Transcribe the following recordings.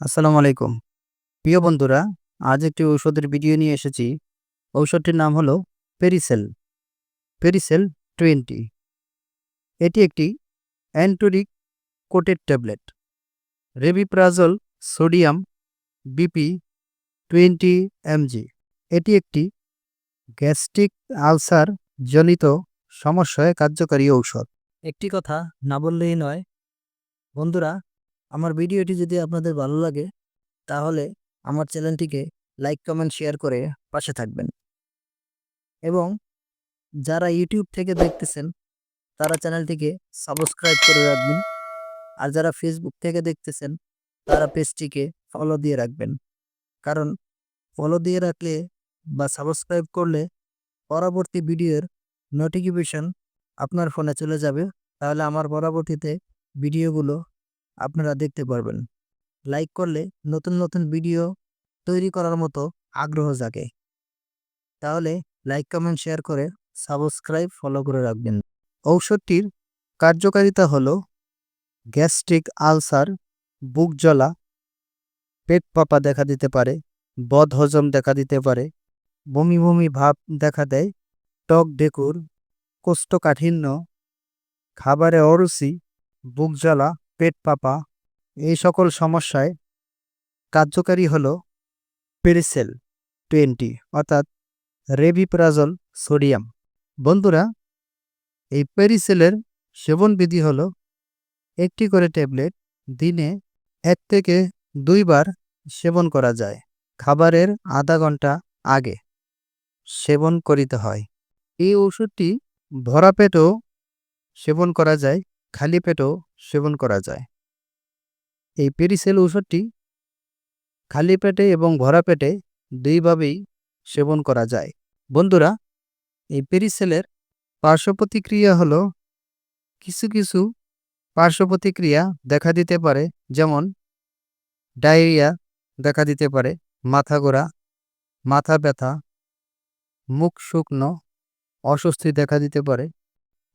আসসালামু আলাইকুম। প্রিয় বন্ধুরা, আজ একটি ঔষধের ভিডিও নিয়ে এসেছি। ঔষধটির নাম হলো পেরিসেল। Pericel twenty. এটি একটি enteric coated tablet. Rabeprazole sodium BP twenty MG. এটি একটি গ্যাস্ট্রিক আলসার জনিত সমস্যায় কার্যকারী ঔষধ। একটি কথা না বললেই নয়। বন্ধুরা আমার ভিডিওটি যদি আপনাদের ভালো লাগে, তাহলে আমার চ্যানেলটিকে লাইক, কমেন্ট, শেয়ার করে পাশে থাকবেন। এবং যারা ইউটিউব থেকে দেখতেছেন, তারা চ্যানেলটিকে সাবস্ক্রাইব করে রাখবেন। আর যারা ফেসবুক থেকে দেখতেছেন, তারা পেজটিকে ফলো দিয়ে রাখবেন। কারণ ফলো দিয়ে রাখলে বা সাবস্ক্রাইব করলে পরবর্তী ভিডিওর নোটিফিকেশন আপনার ফোনে চলে যাবে। তাহলে আমার পরবর্তীতে ভিডিওগুলো আপনারা দেখতে পারবেন। লাইক করলে নতুন নতুন ভিডিও তৈরি করার মতো আগ্রহ জাগে। তাহলে লাইক কমেন্ট শেয়ার করে সাবস্ক্রাইব ফলো করে রাখবেন। ঔষধটির কার্যকারিতা হলো গ্যাস্ট্রিক আলসার বুক জ্বলা, পেট পাপা দেখা দিতে পারে, বদ হজম দেখা দিতে পারে, বমি বমি ভাব দেখা দেয় টক ডেকুর, কোষ্ঠকাঠিন্য, খাবারে অরুচি, বুক জ্বালা পেট পাপা, এই সকল সমস্যায় কার্যকারী হল পেরিসেল টোয়েন্টি, অর্থাৎ রেভিপ্রাজল সোডিয়াম। বন্ধুরা, এই পেরিসেলের সেবনবিধি হল একটি করে ট্যাবলেট দিনে এক থেকে দুইবার সেবন করা যায়, খাবারের আধা ঘণ্টা আগে সেবন করিতে হয়। এই ওষুধটি ভরা পেটেও সেবন করা যায় খালি পেটেও সেবন করা যায়। এই পেরিসেল ঔষধটি খালি পেটে এবং ভরা পেটে দুইভাবেই সেবন করা যায়। বন্ধুরা, এই পেরিসেলের পার্শ্ব প্রতিক্রিয়া হলো কিছু কিছু পার্শ্ব প্রতিক্রিয়া দেখা দিতে পারে, যেমন ডায়রিয়া দেখা দিতে পারে, মাথা ঘোরা মাথা ব্যথা, মুখ শুকনো, অস্বস্তি দেখা দিতে পারে।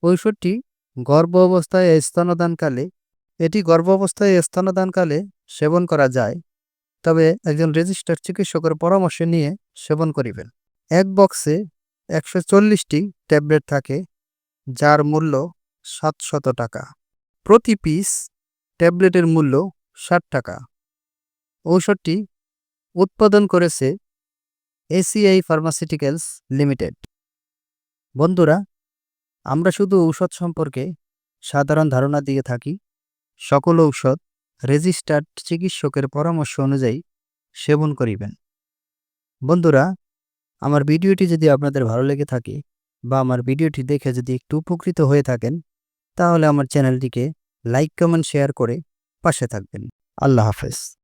ঔষধটি গর্ভ অবস্থায় স্তনদানকালে, এটি গর্ভ অবস্থায় স্তনদানকালে সেবন করা যায়। তবে একজন রেজিস্টার্ড চিকিৎসকের পরামর্শ নিয়ে সেবন করিবেন। এক বক্সে একশো চল্লিশটি ট্যাবলেট থাকে, যার মূল্য সাতশত টাকা। প্রতি পিস ট্যাবলেটের মূল্য ষাট টাকা। ঔষধটি উৎপাদন করেছে এসিআই ফার্মাসিউটিক্যালস লিমিটেড। বন্ধুরা আমরা শুধু ঔষধ সম্পর্কে সাধারণ ধারণা দিয়ে থাকি। সকল ঔষধ রেজিস্টার্ড চিকিৎসকের পরামর্শ অনুযায়ী সেবন করিবেন। বন্ধুরা, আমার ভিডিওটি যদি আপনাদের ভালো লেগে থাকে বা আমার ভিডিওটি দেখে যদি একটু উপকৃত হয়ে থাকেন, তাহলে আমার চ্যানেলটিকে লাইক, কমেন্ট, শেয়ার করে পাশে থাকবেন। আল্লাহ হাফেজ।